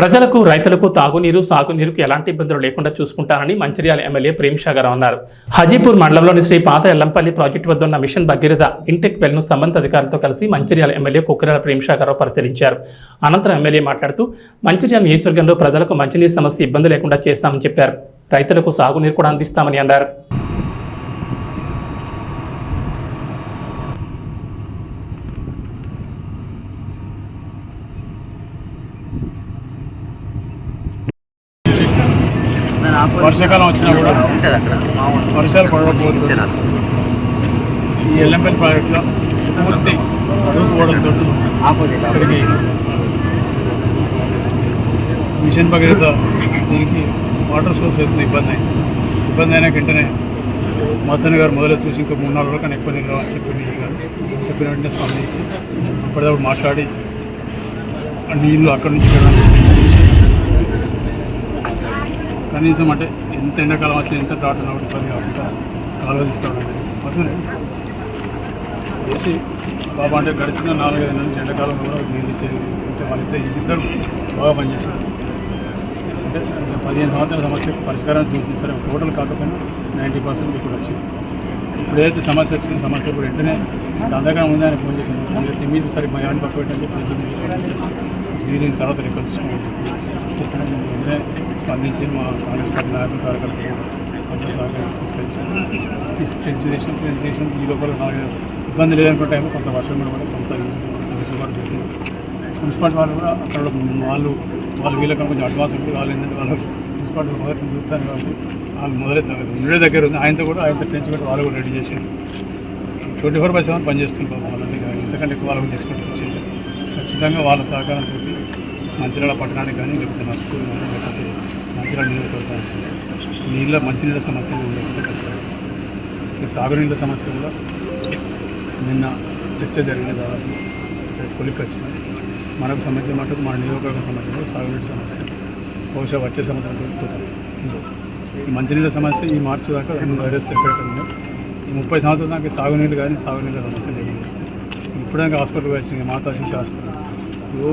ప్రజలకు రైతులకు తాగునీరు సాగునీరుకు ఎలాంటి ఇబ్బందులు లేకుండా చూసుకుంటానని మంచిర్యాల ఎమ్మెల్యే ప్రేమ్షాగారావు అన్నారు. హజీపూర్ మండలంలోని శ్రీ పాత ఎల్లంపల్లి ప్రాజెక్టు వద్ద ఉన్న మిషన్ భగీరథ ఇంటెక్ వెల్ను సంబంధిత అధికారులతో కలిసి మంచిర్యాల ఎమ్మెల్యే కుక్కరాల ప్రేమ్షాగారావు పరిశీలించారు. అనంతరం ఎమ్మెల్యే మాట్లాడుతూ మంచిర్యాల నియోజకవర్గంలో ప్రజలకు మంచినీరు సమస్య ఇబ్బంది లేకుండా చేస్తామని చెప్పారు. రైతులకు సాగునీరు కూడా అందిస్తామని అన్నారు. వర్షాకాలం వచ్చినా కూడా వర్షాలు పడకపోతే ఈ ఎల్లంపల్లి ప్రాజెక్టులో పూర్తి అడుగు ఓడలతో ఇక్కడికి మిషన్ భగీరథ దీనికి వాటర్ సోర్స్ అవుతుంది ఇబ్బంది అయింది ఇబ్బంది అయినాక వెంటనే మసన్ గారు మొదలు చూసి ఇంకా మూడు నాలుగు రోజులు కానీ ఎక్కువ నీళ్ళు చెప్పి నీళ్ళు గారు చెప్పిన వెంటనే స్పందించి అప్పటిదప్పుడు మాట్లాడి నీళ్ళు అక్కడి నుంచి కనీసం అంటే ఎంత ఎండాకాలం వచ్చి ఎంత దాటున్నా కూడా పని కాకుండా కాలువ తీసుకోవడం అసలు చేసి బాబా అంటే గడిచిన నాలుగైదు నుంచి ఎండాకాలం కూడా నీళ్ళు ఇచ్చేది అంటే వాళ్ళిద్దరు ఇద్దరు బాగా పనిచేశారు అంటే పదిహేను సంవత్సరాల సమస్యకు పరిష్కారం చూపించారు సరే టోటల్ కాకపోయినా నైంటీ పర్సెంట్ ఇప్పుడు వచ్చింది ఇప్పుడు ఏదైతే సమస్య వచ్చిన సమస్య ఇప్పుడు వెంటనే అంతకన్నా ముందే ఆయన ఫోన్ చేసింది ఫోన్ చేస్తే మీరు సరే మా యాన్ని పక్క పెట్టండి తర్వాత రికార్డ్ వెంటనే స్పందించి మా కాంగ్రెస్ పార్టీ నాయకులు కార్యకర్తలు కొంత సహకారం తీసుకొచ్చి తీసుకొచ్చి చేసాం చేసాం ఈ లోపల నాకు ఇబ్బంది లేదనుకున్న టైం కొంత వర్షం కూడా కొంత వెసులుబాటు చేసింది మున్సిపాలిటీ వాళ్ళు కూడా అక్కడ వాళ్ళు వాళ్ళు వీళ్ళకన్నా కొంచెం అడ్వాన్స్ ఉంటుంది వాళ్ళు ఏంటంటే వాళ్ళు మున్సిపాలిటీ మొదటి చూస్తాను కాబట్టి వాళ్ళు మొదలై ఉండే దగ్గర ఉంది. ఆయనతో కూడా ఆయనతో టెన్స్ పెట్టి వాళ్ళు కూడా రెడీ చేసి ట్వంటీ ఫోర్ బై సెవెన్ పనిచేస్తుంటారు వాళ్ళని ఎందుకంటే ఇంతకంటే ఎక్కువ వాళ్ళకి తెచ్చుకుంటూ వచ్చింది ఖచ్చితంగా వాళ్ళ సహకారంతో మంచిర్యాల పట్టణానికి కానీ లేకపోతే నష్టపూర్ కానీ లేకపోతే మంచిర్యాల నియోజకవర్గానికి నీళ్ళ మంచినీళ్ళ సమస్యలు ఉండకపోతే ఇక సాగునీళ్ళ సమస్య కూడా నిన్న చర్చ జరిగిన దాదాపు. కొలికి వచ్చింది. మనకు సంబంధించిన మటుకు మన నియోజకవర్గం సంబంధించిన సాగునీటి సమస్య. బహుశా వచ్చే సంవత్సరం కొంచెం ఈ మంచినీళ్ళ సమస్య ఈ మార్చి దాకా రెండు వైరస్ ఎక్కడెక్కడ ఈ ముప్పై సంవత్సరాల దాకా సాగునీళ్ళు కానీ సాగునీళ్ళ సమస్య లేకుండా వస్తాయి ఇప్పుడే హాస్పిటల్ వచ్చింది. మాతా శిశు హాస్పిటల్. ఓ